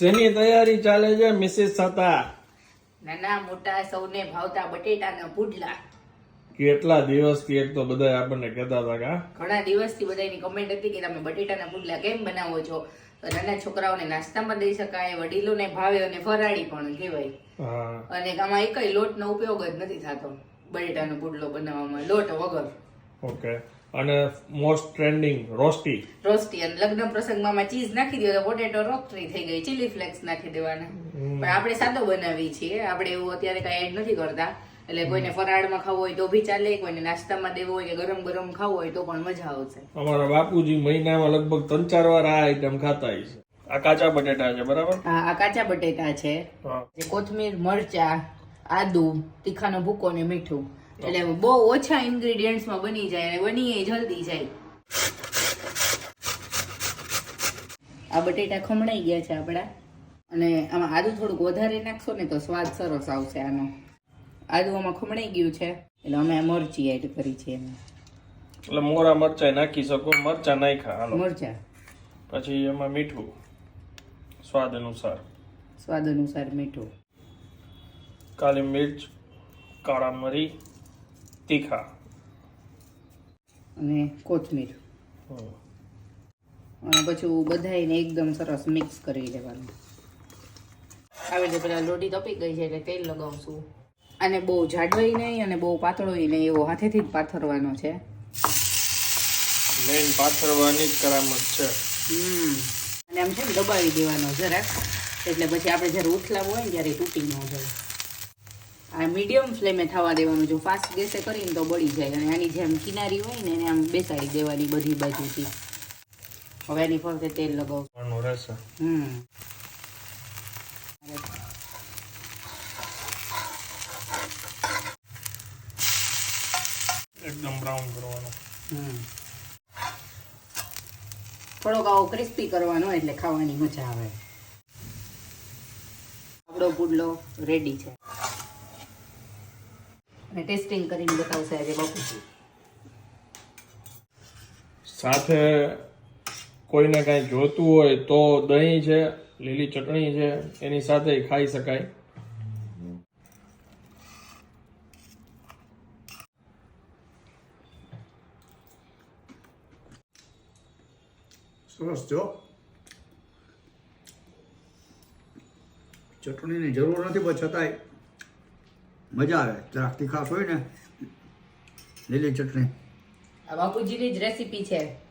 શેની તૈયારી ચાલે છે મિસિસ હતા નાના મોટા સૌને ભાવતા બટેટાના પુડલા કેટલા દિવસથી એક તો બધા આપણને કહેતા હતા કે ઘણા દિવસથી બધાની કમેન્ટ હતી કે તમે બટેટાના પુડલા કેમ બનાવો છો? તો નાના છોકરાઓને નાસ્તામાં દઈ શકાય વડીલોને ભાવે અને ફરાળી પણ કહેવાય. અને આમાં એકય લોટનો ઉપયોગ જ નથી થતો બટેટાનો પુડલો બનાવવામાં લોટ વગર. ઓકે અને મોસ્ટ ટ્રેન્ડિંગ રોસ્ટી રોસ્ટી અને લગ્ન પ્રસંગમાં આમાં ચીઝ નાખી દો તો પોટેટો રોસ્ટી થઈ ગઈ ચીલી ફ્લેક્સ નાખી દેવાના. પણ આપણે સાદો બનાવી છીએ આપણે એવું અત્યારે કઈ એડ નથી કરતા. એટલે કોઈને ફરાળમાં ખાવું હોય તો બી ચાલે કોઈને નાસ્તામાં દેવો હોય કે ગરમ ગરમ ખાવું હોય તો પણ મજા આવશે. અમારા બાપુજી મહિનામાં લગભગ ત્રણ ચાર વાર આ આઈટમ ખાતા છે. આ કાચા બટેટા છે બરાબર? આ આ કાચા બટેટા છે. કોથમીર મરચા આદુ તીખાનો ભૂકો ને મીઠું. એટલે બહુ ઓછા ઇન્ગ્રેડિયન્ટ્સમાં બની જાય અને બની જલ્દી જાય. આ બટેટા ખમણાઈ ગયા છે આપણા. અને આમાં આદુ થોડુંક વધારે નાખશો ને તો સ્વાદ સરસ આવશે આનો. આદુ આમાં ખમણાઈ ગયું છે એટલે અમે મરચી એડ કરી છે એમાં. એટલે મોરા મરચા નાખી શકો મરચાં નાખ્યા હાલો. મરચા. પછી એમાં મીઠું સ્વાદ અનુસાર. સ્વાદ અનુસાર મીઠું. કાલી મિર્ચ કાળા મરી તીખા. અને કોથમીર. અને પછી બધાયને એકદમ સરસ મિક્સ કરી લેવાનું. આવી રીતે પેલા લોટી તપી ગઈ છે એટલે તેલ લગાવશું અને બહુ જાડવાઈ નહીં અને બહુ પાતળોય નહીં એવો હાથેથી જ પાથરવાનો છે. મેઇન પાથરવાની જ કરામત છે. હમ. અને આમ છે ને દબાવી દેવાનો જરાક. એટલે પછી આપણે જ્યારે ઉથલાવું હોય ને ત્યારે તૂટી ન જાય. આ મીડિયમ ફ્લેમે થવા દેવાનું જો ફાસ્ટ ગેસે કરીને તો બળી જાય અને આની જેમ કિનારી હોય ને એને આમ બેસાડી દેવાની બધી બાજુથી. હવે એની ફરતે તેલ લગાવ. રહેશે. હમ. એકદમ બ્રાઉન કરવાનો. હમ. થોડોક આવો ક્રિસ્પી કરવાનો એટલે ખાવાની મજા આવે. આપણો પુડલો રેડી છે. અને ટેસ્ટિંગ કરીને બતાવશે આજે બાપુજી. સાથે કોઈને કાંઈ જોતું હોય તો દહીં છે લીલી ચટણી છે એની સાથે ખાઈ શકાય. સરસ જો. ચટણીની જરૂર નથી પણ છતાંય મજા આવે. જરાક તીખાશ હોય ને લીલી ચટણી. આ બાપુજીની જ રેસીપી છે.